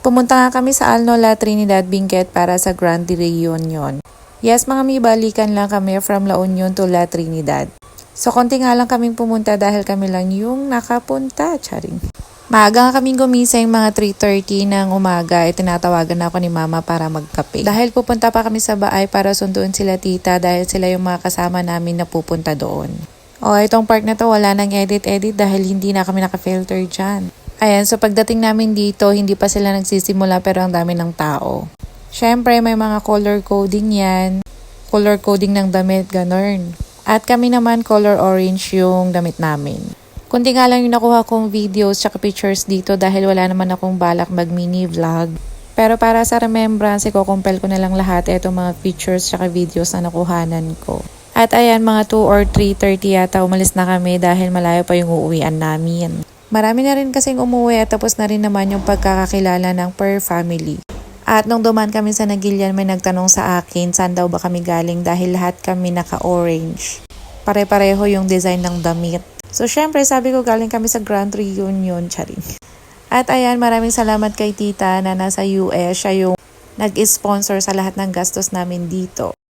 Pumunta nga kami sa Alnola Trinidad Benguet para sa Grand Reunion. Yes, mga mi, balikan lang kami from La Union to La Trinidad. So, konti nga lang kaming pumunta dahil kami lang yung nakapunta. Charing. Maaga nga kaming gumising mga 3.30 ng umaga ay tinatawagan na ako ni mama para magkape. Dahil pupunta pa kami sa baay para sunduin sila tita dahil sila yung mga kasama namin na pupunta doon. O, itong part na to wala nang edit-edit dahil hindi na kami naka-filter dyan. Ayan, so pagdating namin dito, hindi pa sila nagsisimula pero ang dami ng tao. Siyempre, may mga color coding yan. Color coding ng damit, ganun. At kami naman color orange yung damit namin. Kunti nga lang yung nakuha kong videos tsaka pictures dito dahil wala naman akong balak mag mini vlog. Pero para sa remembrance, iko-compile ko na lang lahat itong mga pictures tsaka videos na nakuhanan ko. At ayan, mga 2 or 3.30 yata umalis na kami dahil malayo pa yung uuwian namin. Marami na rin kasing umuwi at tapos na rin naman yung pagkakakilala ng per family. At nung duman kami sa Nagilian, may nagtanong sa akin saan daw ba kami galing dahil lahat kami naka-orange. Pare-pareho yung design ng damit. So syempre sabi ko galing kami sa Grand Reunion, charing. At ayan, maraming salamat kay tita na nasa US. Siya yung nag-sponsor sa lahat ng gastos namin dito.